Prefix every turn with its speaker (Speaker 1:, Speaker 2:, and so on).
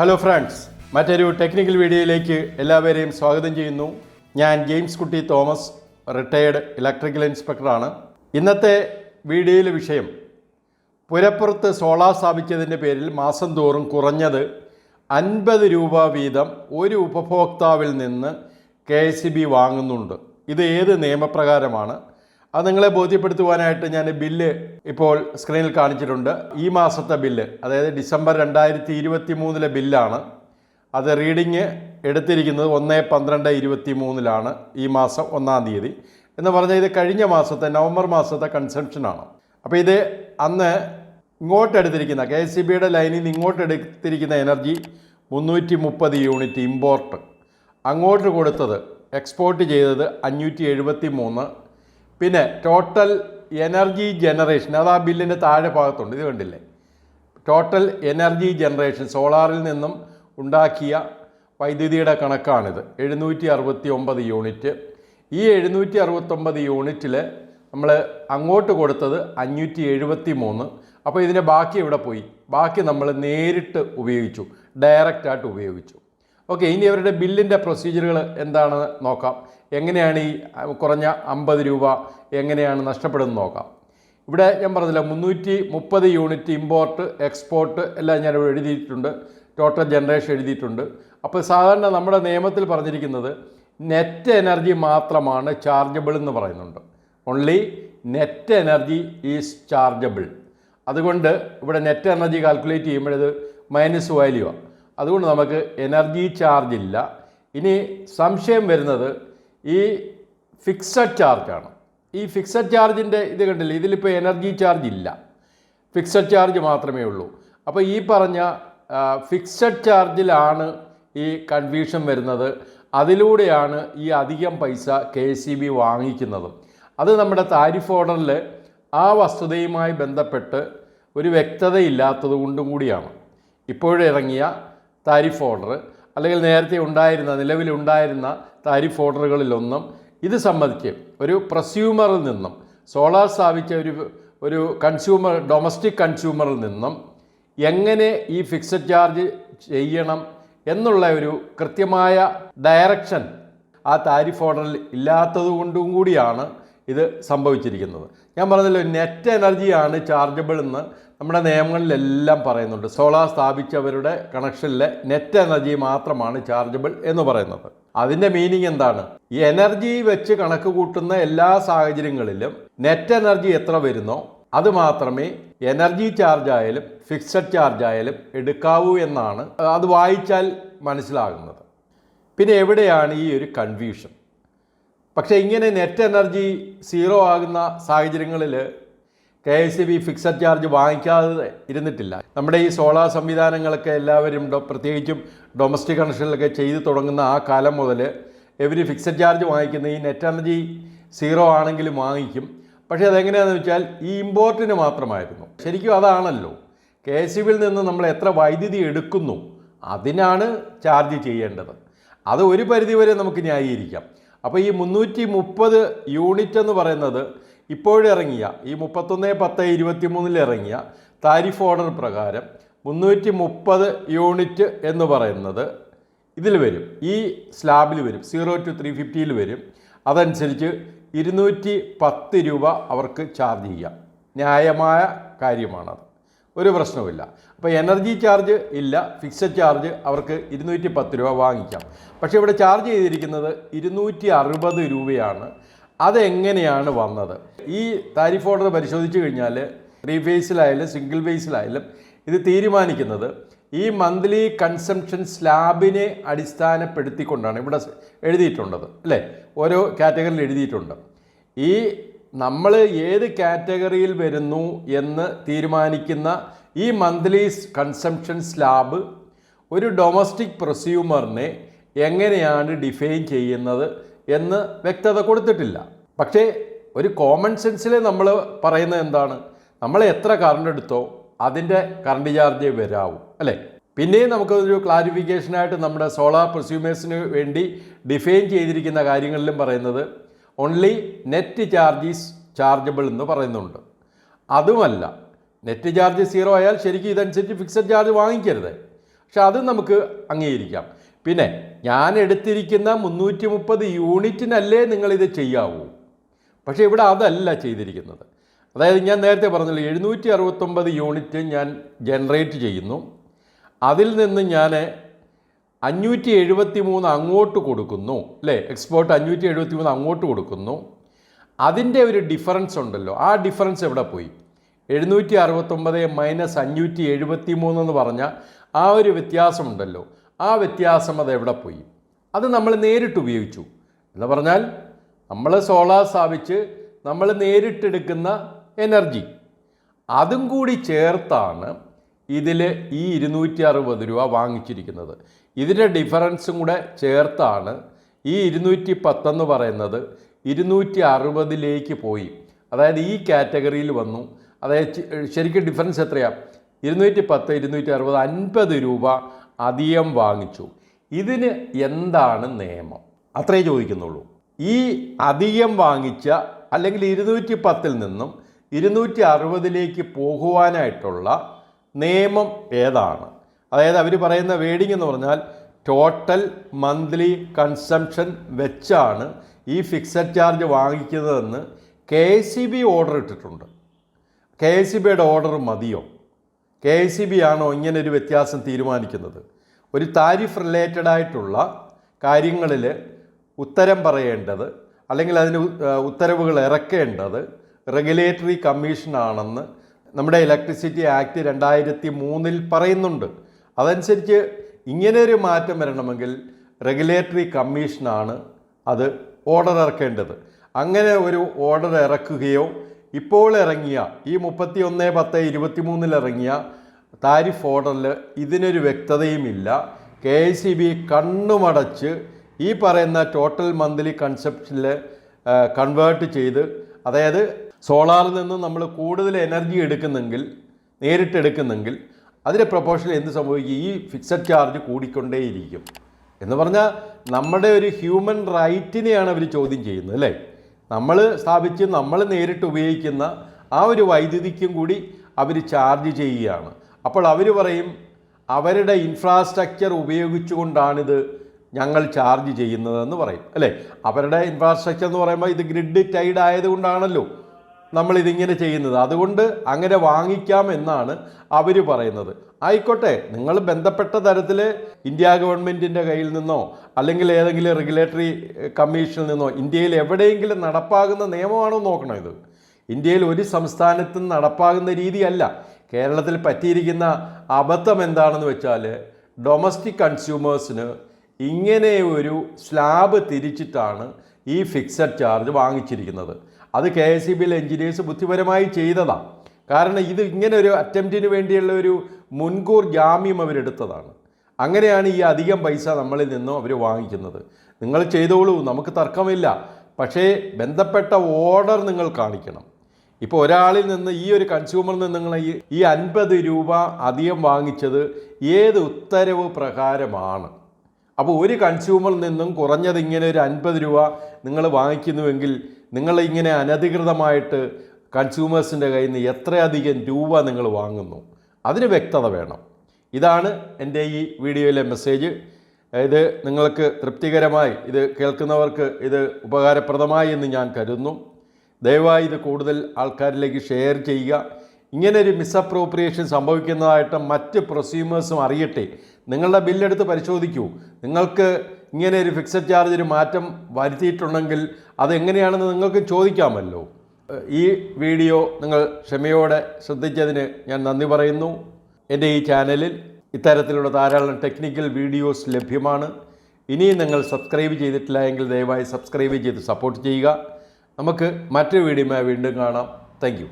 Speaker 1: Hello friends മറ്റൊരു technical വീഡിയോയിലേക്ക് എല്ലാവരെയും സ്വാഗതം ചെയ്യുന്നു. ഞാൻ ജെയിംസ് കുട്ടി തോമസ് റിട്ടയേർഡ് ഇലക്ട്രിക്കൽ ഇൻസ്പെക്ടറാണ് ഇന്നത്തെ വീഡിയോയിലെ വിഷയം പുരപ്പുറത്ത് സോളാർ സ്ഥാപിച്ചതിന്റെ പേരിൽ മാസം തോറും കുറഞ്ഞത് അൻപത് രൂപ വീതം ഒരു ഉപഭോക്താവിൽ നിന്ന് കെ വാങ്ങുന്നുണ്ട്. ഇത് ഏത് നിയമപ്രകാരമാണ്? അത് നിങ്ങളെ ബോധ്യപ്പെടുത്തുവാനായിട്ട് ഞാൻ ബില്ല് ഇപ്പോൾ സ്ക്രീനിൽ കാണിച്ചിട്ടുണ്ട്. ഈ മാസത്തെ ബില്ല് അതായത് ഡിസംബർ രണ്ടായിരത്തി ഇരുപത്തി മൂന്നിലെ ബില്ലാണ്. അത് റീഡിങ് എടുത്തിരിക്കുന്നത് ഒന്ന് പന്ത്രണ്ട് ഇരുപത്തി മൂന്നിലാണ് ഈ മാസം ഒന്നാം തീയതി. എന്ന് പറഞ്ഞാൽ ഇത് കഴിഞ്ഞ മാസത്തെ നവംബർ മാസത്തെ കൺസംഷനാണ് അപ്പോൾ ഇത് അന്ന് ഇങ്ങോട്ടെടുത്തിരിക്കുന്ന കെ എസ് സി ബിയുടെ ലൈനിൽ നിന്ന് ഇങ്ങോട്ടെടുത്തിരിക്കുന്ന എനർജി മുന്നൂറ്റി മുപ്പത് യൂണിറ്റ് ഇമ്പോർട്ട്. അങ്ങോട്ട് കൊടുത്തത് എക്സ്പോർട്ട് ചെയ്തത് അഞ്ഞൂറ്റി എഴുപത്തി മൂന്ന് പിന്നെ ടോട്ടൽ എനർജി ജനറേഷൻ അത് ആ ബില്ലിന്റെ താഴെ ഭാഗത്തുണ്ട് ഇത് കണ്ടില്ലേ? ടോട്ടൽ എനർജി ജനറേഷൻ സോളാറിൽ നിന്നും ഉണ്ടാക്കിയ വൈദ്യുതിയുടെ കണക്കാണിത്. എഴുന്നൂറ്റി അറുപത്തി ഒമ്പത് യൂണിറ്റ് ഈ എഴുന്നൂറ്റി അറുപത്തൊമ്പത് യൂണിറ്റിൽ നമ്മൾ അങ്ങോട്ട് കൊടുത്തത് അഞ്ഞൂറ്റി എഴുപത്തി മൂന്ന് അപ്പോൾ ഇതിന്റെ ബാക്കി ഇവിടെ പോയി? ബാക്കി നമ്മൾ നേരിട്ട് ഉപയോഗിച്ചു ഡയറക്റ്റായിട്ട് ഉപയോഗിച്ചു. ഓക്കെ ഇനി അവരുടെ ബില്ലിന്റെ പ്രൊസീജിയറുകൾ എന്താണെന്ന് നോക്കാം. എങ്ങനെയാണ് ഈ കുറഞ്ഞ അമ്പത് രൂപ എങ്ങനെയാണ് നഷ്ടപ്പെടുന്നത് നോക്കാം. ഇവിടെ ഞാൻ പറഞ്ഞില്ല മുന്നൂറ്റി മുപ്പത് യൂണിറ്റ് ഇമ്പോർട്ട് എക്സ്പോർട്ട് എല്ലാം ഞാൻ എഴുതിയിട്ടുണ്ട്. ടോട്ടൽ ജനറേഷൻ എഴുതിയിട്ടുണ്ട്. അപ്പോൾ സാധാരണ നമ്മുടെ നിയമത്തിൽ പറഞ്ഞിരിക്കുന്നത് നെറ്റ് എനർജി മാത്രമാണ് ചാർജബിൾ എന്ന് പറയുന്നുണ്ട്. Only net energy is chargeable. അതുകൊണ്ട് ഇവിടെ നെറ്റ് എനർജി കാൽക്കുലേറ്റ് ചെയ്യുമ്പോഴത് മൈനസ് വാല്യൂ ആണ്. അതുകൊണ്ട് നമുക്ക് എനർജി ചാർജ് ഇല്ല. ഇനി സംശയം വരുന്നത് ഈ ഫിക്സഡ് ചാർജാണ് ഈ ഫിക്സഡ് ചാർജിന്റെ ഇത് കണ്ടില്ലേ? ഇതിലിപ്പോൾ എനർജി ചാർജ് ഇല്ല. ഫിക്സഡ് ചാർജ് മാത്രമേ ഉള്ളൂ. അപ്പോൾ ഈ പറഞ്ഞ ഫിക്സഡ് ചാർജിലാണ് ഈ കൺഫ്യൂഷൻ വരുന്നത്. അതിലൂടെയാണ് ഈ അധികം പൈസ കെ സി ബി വാങ്ങിക്കുന്നത്. അത് നമ്മുടെ താരിഫ് ഓർഡറിൽ ആ വസ്തുതയുമായി ബന്ധപ്പെട്ട് ഒരു വ്യക്തതയില്ലാത്തത് കൊണ്ടും കൂടിയാണ്. ഇപ്പോഴിറങ്ങിയ താരിഫ് ഓർഡർ അല്ലെങ്കിൽ നേരത്തെ ഉണ്ടായിരുന്ന നിലവിലുണ്ടായിരുന്ന താരിഫ് ഓർഡറുകളിലൊന്നും ഇത് സംബന്ധിച്ച് ഒരു പ്രസ്യൂമറിൽ നിന്നും സോളാർ സ്ഥാപിച്ച ഒരു ഒരു കൺസ്യൂമർ ഡൊമസ്റ്റിക് കൺസ്യൂമറിൽ നിന്നും എങ്ങനെ ഈ ഫിക്സഡ് ചാർജ് ചെയ്യണം എന്നുള്ള ഒരു കൃത്യമായ ഡയറക്ഷൻ ആ താരിഫ് ഓർഡറിൽ ഇല്ലാത്തത് കൊണ്ടും കൂടിയാണ് ഇത് സംഭവിച്ചിരിക്കുന്നത്. ഞാൻ പറഞ്ഞല്ലോ നെറ്റ് എനർജിയാണ് ചാർജബിൾ എന്ന് നമ്മുടെ നിയമങ്ങളിലെല്ലാം പറയുന്നുണ്ട്. സോളാർ സ്ഥാപിച്ചവരുടെ കണക്ഷനിലെ നെറ്റ് എനർജി മാത്രമാണ് ചാർജബിൾ എന്ന് പറയുന്നത്. അതിന്റെ മീനിങ് എന്താണ്? ഈ എനർജി വെച്ച് കണക്ക് കൂട്ടുന്ന എല്ലാ സാഹചര്യങ്ങളിലും നെറ്റ് എനർജി എത്ര വരുന്നോ അത് മാത്രമേ എനർജി ചാർജ് ആയാലും ഫിക്സഡ് ചാർജ് ആയാലും എടുക്കാവൂ എന്നാണ് അത് വായിച്ചാൽ മനസ്സിലാകുന്നത്. പിന്നെ എവിടെയാണ് ഈ ഒരു കൺഫ്യൂഷൻ പക്ഷേ ഇങ്ങനെ നെറ്റ് എനർജി സീറോ ആകുന്ന സാഹചര്യങ്ങളിൽ K S B fixed charge വാങ്ങിക്കാതെ ഇരുന്നിട്ടില്ല. നമ്മുടെ ഈ സോളാർ സംവിധാനങ്ങളൊക്കെ എല്ലാവരും പ്രത്യേകിച്ചും ഡൊമസ്റ്റിക് കണക്ഷനിലൊക്കെ ചെയ്തു തുടങ്ങുന്ന ആ കാലം മുതൽ എവർ ഫിക്സഡ് ചാർജ് വാങ്ങിക്കുന്ന ഈ നെറ്റ് എനർജി സീറോ ആണെങ്കിലും വാങ്ങിക്കും. പക്ഷേ അതെങ്ങനെയാണെന്ന് വെച്ചാൽ ഈ ഇമ്പോർട്ടിന് മാത്രമായിരുന്നു. ശരിക്കും അതാണല്ലോ. കെ എസ് ബിയിൽ നിന്ന് നമ്മൾ എത്ര വൈദ്യുതി എടുക്കുന്നു അതിനാണ് ചാർജ് ചെയ്യേണ്ടത്. അത് ഒരു പരിധിവരെ നമുക്ക് ന്യായീകരിക്കാം. അപ്പോൾ ഈ മുന്നൂറ്റി മുപ്പത് യൂണിറ്റ് എന്ന് പറയുന്നത് ഇപ്പോഴിറങ്ങിയ ഈ മുപ്പത്തൊന്ന് പത്ത് ഇരുപത്തി മൂന്നിൽ ഇറങ്ങിയ താരിഫ് ഓർഡർ പ്രകാരം മുന്നൂറ്റി മുപ്പത് യൂണിറ്റ് എന്ന് പറയുന്നത് ഇതിൽ വരും. ഈ സ്ലാബിൽ വരും സീറോ ടു ത്രീ ഫിഫ്റ്റിയിൽ വരും. അതനുസരിച്ച് ഇരുന്നൂറ്റി പത്ത് രൂപ അവർക്ക് ചാർജ് ചെയ്യാം. ന്യായമായ കാര്യമാണത്. ഒരു പ്രശ്നവുമില്ല. അപ്പോൾ എനർജി ചാർജ് ഇല്ല ഫിക്സഡ് ചാർജ് അവർക്ക് ഇരുന്നൂറ്റി പത്ത് രൂപ വാങ്ങിക്കാം. പക്ഷേ ഇവിടെ ചാർജ് ചെയ്തിരിക്കുന്നത് ഇരുന്നൂറ്റി അറുപത് രൂപയാണ്. അതെങ്ങനെയാണ് വന്നത്? ഈ താരിഫ് ഓർഡർ പരിശോധിച്ച് കഴിഞ്ഞാൽ ത്രീ ഫേസിലായാലും സിംഗിൾ ഫേസിലായാലും ഇത് തീരുമാനിക്കുന്നത് ഈ മന്ത്ലി കൺസംഷൻ സ്ലാബിനെ അടിസ്ഥാനപ്പെടുത്തിക്കൊണ്ടാണ് ഇവിടെ എഴുതിയിട്ടുള്ളത് അല്ലേ? ഓരോ കാറ്റഗറിയിൽ എഴുതിയിട്ടുണ്ട്. ഈ നമ്മൾ ഏത് കാറ്റഗറിയിൽ വരുന്നു എന്ന് തീരുമാനിക്കുന്ന ഈ മന്ത്ലി കൺസംഷൻ സ്ലാബ് ഒരു ഡൊമസ്റ്റിക് പ്രൊസ്യൂമറിനെ എങ്ങനെയാണ് ഡിഫൈൻ ചെയ്യുന്നത് എന്ന് വ്യക്തത കൊടുത്തിട്ടില്ല. പക്ഷേ ഒരു കോമൺ സെൻസിൽ നമ്മൾ പറയുന്നത് എന്താണ്? നമ്മൾ എത്ര കറണ്ട് എടുത്തോ അതിന്റെ കറണ്ട് ചാർജ് വരാവും അല്ലേ? പിന്നെയും നമുക്കൊരു ക്ലാരിഫിക്കേഷനായിട്ട് നമ്മുടെ സോളാർ പ്രൊസ്യൂമേഴ്സിന് വേണ്ടി ഡിഫൈൻ ചെയ്തിരിക്കുന്ന കാര്യങ്ങളിലും പറയുന്നത് ഓൺലി നെറ്റ് ചാർജീസ് ചാർജബിൾ എന്ന് പറയുന്നുണ്ട്. അതുമല്ല നെറ്റ് ചാർജ് സീറോ ആയാൽ ശരിക്കും ഇതനുസരിച്ച് ഫിക്സഡ് ചാർജ് വാങ്ങിക്കരുത്. പക്ഷെ അത് നമുക്ക് അംഗീകരിക്കാം. പിന്നെ ഞാൻ എടുത്തിരിക്കുന്ന മുന്നൂറ്റി മുപ്പത് യൂണിറ്റിനല്ലേ നിങ്ങളിത് ചെയ്യാവൂ? പക്ഷേ ഇവിടെ അതല്ല ചെയ്തിരിക്കുന്നത്. അതായത് ഞാൻ നേരത്തെ പറഞ്ഞല്ലോ എഴുന്നൂറ്റി അറുപത്തൊമ്പത് യൂണിറ്റ് ഞാൻ ജനറേറ്റ് ചെയ്യുന്നു. അതിൽ നിന്ന് ഞാൻ അഞ്ഞൂറ്റി എഴുപത്തി മൂന്ന് അങ്ങോട്ട് കൊടുക്കുന്നു അല്ലേ? എക്സ്പോർട്ട് അഞ്ഞൂറ്റി എഴുപത്തി മൂന്ന് അങ്ങോട്ട് കൊടുക്കുന്നു. അതിന്റെ ഒരു ഡിഫറൻസ് ഉണ്ടല്ലോ. ആ ഡിഫറൻസ് എവിടെ പോയി? എഴുന്നൂറ്റി അറുപത്തൊമ്പത് മൈനസ് അഞ്ഞൂറ്റി എഴുപത്തി മൂന്ന് എന്ന് പറഞ്ഞ ആ ഒരു വ്യത്യാസമുണ്ടല്ലോ ആ വ്യത്യാസം അത് എവിടെ പോയി? അത് നമ്മൾ നേരിട്ട് ഉപയോഗിച്ചു. എന്ന് പറഞ്ഞാൽ നമ്മൾ സോളാർ സ്ഥാപിച്ച് നമ്മൾ നേരിട്ടെടുക്കുന്ന എനർജി അതും കൂടി ചേർത്താണ് ഇതിൽ ഈ ഇരുന്നൂറ്റി അറുപത് രൂപ വാങ്ങിച്ചിരിക്കുന്നത്. ഇതിന്റെ ഡിഫറൻസും കൂടെ ചേർത്താണ് ഈ ഇരുന്നൂറ്റി പത്തെന്ന് പറയുന്നത് ഇരുന്നൂറ്റി അറുപതിലേക്ക് പോയി. അതായത് ഈ കാറ്റഗറിയിൽ വന്നു. അതായത് ശരിക്കും ഡിഫറൻസ് എത്രയാണ് ഇരുന്നൂറ്റി പത്ത് ഇരുന്നൂറ്റി അറുപത് അൻപത് രൂപ അധികം വാങ്ങിച്ചു. ഇതിന് എന്താണ് നിയമം? അത്രേ ചോദിക്കുന്നുള്ളൂ. ഈ അധികം വാങ്ങിച്ച അല്ലെങ്കിൽ ഇരുന്നൂറ്റി പത്തിൽ നിന്നും ഇരുന്നൂറ്റി അറുപതിലേക്ക് പോകുവാനായിട്ടുള്ള നിയമം ഏതാണ്? അതായത് അവർ പറയുന്ന വേഡിങ് എന്ന് പറഞ്ഞാൽ ടോട്ടൽ മന്ത്ലി കൺസംഷൻ വെച്ചാണ് ഈ ഫിക്സഡ് ചാർജ് വാങ്ങിക്കുന്നതെന്ന് കെ സി ബി ഓർഡർ ഇട്ടിട്ടുണ്ട്. കെ സി ബിയുടെ ഓർഡർ മതിയോ? കെ സി ബി ആണോ ഇങ്ങനെ ഒരു വ്യത്യാസം തീരുമാനിക്കുന്നത്? ഒരു താരിഫ് റിലേറ്റഡ് ആയിട്ടുള്ള കാര്യങ്ങളിൽ ഉത്തരം പറയേണ്ടത് അല്ലെങ്കിൽ അതിന് ഉത്തരവുകൾ ഇറക്കേണ്ടത് റെഗുലേറ്ററി കമ്മീഷനാണെന്ന് നമ്മുടെ ഇലക്ട്രിസിറ്റി ആക്ട് രണ്ടായിരത്തി മൂന്നിൽ പറയുന്നുണ്ട്. അതനുസരിച്ച് ഇങ്ങനെ ഒരു മാറ്റം വരണമെങ്കിൽ റെഗുലേറ്ററി കമ്മീഷനാണ് അത് ഓർഡർ ഇറക്കേണ്ടത്. അങ്ങനെ ഒരു ഓർഡർ ഇറക്കുകയോ ഇപ്പോൾ ഇറങ്ങിയ ഈ മുപ്പത്തി ഒന്ന് പത്ത് ഇരുപത്തി മൂന്നിൽ ഇറങ്ങിയ താരിഫ് ഓർഡറിൽ ഇതിനൊരു വ്യക്തതയുമില്ല. കെ ഐ സി ബി കണ്ണുമടച്ച് ഈ പറയുന്ന ടോട്ടൽ മന്ത്ലി കൺസെപ്ഷനിൽ കൺവേർട്ട് ചെയ്ത് അതായത് സോളാറിൽ നിന്ന് നമ്മൾ കൂടുതൽ എനർജി എടുക്കുന്നെങ്കിൽ നേരിട്ട് എടുക്കുന്നെങ്കിൽ അതിന്റെ പ്രൊപ്പോഷൻ എന്ത് സംഭവിക്കും? ഈ ഫിക്സഡ് ചാർജ് കൂടിക്കൊണ്ടേയിരിക്കും. എന്ന് പറഞ്ഞാൽ നമ്മുടെ ഒരു ഹ്യൂമൻ റൈറ്റിനെയാണ് അവർ ചോദ്യം ചെയ്യുന്നത് അല്ലേ? നമ്മൾ സ്ഥാപിച്ച് നമ്മൾ നേരിട്ട് ഉപയോഗിക്കുന്ന ആ ഒരു വൈദ്യുതിക്കും കൂടി അവർ ചാർജ് ചെയ്യുകയാണ്. അപ്പോൾ അവർ പറയും അവരുടെ ഇൻഫ്രാസ്ട്രക്ചർ ഉപയോഗിച്ചുകൊണ്ടാണിത് ഞങ്ങൾ ചാർജ് ചെയ്യുന്നതെന്ന് പറയും അല്ലേ? അവരുടെ ഇൻഫ്രാസ്ട്രക്ചർ എന്ന് പറയുമ്പോൾ ഇത് ഗ്രിഡ് ടൈഡ് ആയതുകൊണ്ടാണല്ലോ. നമ്മൾ ഇതിങ്ങനെ ചെയ്യുന്നത്. അതുകൊണ്ട് അങ്ങനെ വാങ്ങിക്കാം എന്നാണ് അവർ പറയുന്നത്. ആയിക്കോട്ടെ നിങ്ങൾ ബന്ധപ്പെട്ട തരത്തിൽ ഇന്ത്യ ഗവൺമെന്റിന്റെ കയ്യിൽ നിന്നോ അല്ലെങ്കിൽ ഏതെങ്കിലും റെഗുലേറ്ററി കമ്മീഷനിൽ നിന്നോ ഇന്ത്യയിൽ എവിടെയെങ്കിലും നടപ്പാകുന്ന നിയമമാണോ നോക്കണം ഇത്? ഇന്ത്യയിൽ ഒരു സംസ്ഥാനത്തും നടപ്പാകുന്ന രീതിയല്ല. കേരളത്തിൽ പറ്റിയിരിക്കുന്ന അബദ്ധം എന്താണെന്ന് വെച്ചാൽ ഡൊമസ്റ്റിക് കൺസ്യൂമേഴ്സിന് ഇങ്ങനെ ഒരു സ്ലാബ് തിരിച്ചിട്ടാണ് ഈ ഫിക്സഡ് ചാർജ് വാങ്ങിച്ചിരിക്കുന്നത്. അത് കെ എസ് സി ബിയിലെ എഞ്ചിനീയേഴ്സ് ബുദ്ധിപരമായി ചെയ്തതാണ് കാരണം ഇത് ഇങ്ങനെ ഒരു അറ്റംപ്റ്റിന് വേണ്ടിയുള്ള ഒരു മുൻകൂർ ജാമ്യം അവരെടുത്തതാണ് അങ്ങനെയാണ് ഈ അധികം പൈസ നമ്മളിൽ നിന്നും അവർ വാങ്ങിക്കുന്നത്. നിങ്ങൾ ചെയ്തോളൂ നമുക്ക് തർക്കമില്ല. പക്ഷേ ബന്ധപ്പെട്ട ഓർഡർ നിങ്ങൾ കാണിക്കണം. ഇപ്പോൾ ഒരാളിൽ നിന്ന് ഈ ഒരു കൺസ്യൂമറിൽ നിന്ന് നിങ്ങൾ ഈ അൻപത് രൂപ അധികം വാങ്ങിച്ചത് ഏത് ഉത്തരവ് പ്രകാരമാണ്? അപ്പോൾ ഒരു കൺസ്യൂമറിൽ നിന്നും കുറഞ്ഞത് ഇങ്ങനെ ഒരു അൻപത് രൂപ നിങ്ങൾ വാങ്ങിക്കുന്നുവെങ്കിൽ നിങ്ങൾ ഇങ്ങനെ അനധികൃതമായിട്ട് കൺസ്യൂമേഴ്സിന്റെ കയ്യിൽ നിന്ന് എത്രയധികം രൂപ നിങ്ങൾ വാങ്ങുന്നു? അതിന് വ്യക്തത വേണം. ഇതാണ് എന്റെ ഈ വീഡിയോയിലെ മെസ്സേജ് ഇത് നിങ്ങൾക്ക് തൃപ്തികരമായി ഇത് കേൾക്കുന്നവർക്ക് ഇത് ഉപകാരപ്രദമായി എന്ന് ഞാൻ കരുതുന്നു. ദയവായി ഇത് കൂടുതൽ ആൾക്കാരിലേക്ക് ഷെയർ ചെയ്യുക. ഇങ്ങനെ ഒരു മിസ്അപ്രോപ്രിയേഷൻ സംഭവിക്കുന്നതായിട്ട് മറ്റ് പ്രൊസ്യൂമേഴ്സും അറിയട്ടെ. നിങ്ങളുടെ ബില്ലെടുത്ത് പരിശോധിക്കൂ. നിങ്ങൾക്ക് ഇങ്ങനെ ഒരു ഫിക്സഡ് ചാർജ് ചാർജിന് മാറ്റം വരുത്തിയിട്ടുണ്ടെങ്കിൽ അതെങ്ങനെയാണെന്ന് നിങ്ങൾക്ക് ചോദിക്കാമല്ലോ. ഈ വീഡിയോ നിങ്ങൾ ക്ഷമയോടെ ശ്രദ്ധിച്ചതിന് ഞാൻ നന്ദി പറയുന്നു. എന്റെ ഈ ചാനലിൽ ഇത്തരത്തിലുള്ള ധാരാളം ടെക്നിക്കൽ വീഡിയോസ് ലഭ്യമാണ്. ഇനിയും നിങ്ങൾ സബ്സ്ക്രൈബ് ചെയ്തിട്ടില്ല എങ്കിൽ ദയവായി സബ്സ്ക്രൈബ് ചെയ്ത് സപ്പോർട്ട് ചെയ്യുക. നമുക്ക് മറ്റൊരു വീഡിയോയുമായി വീണ്ടും കാണാം. താങ്ക്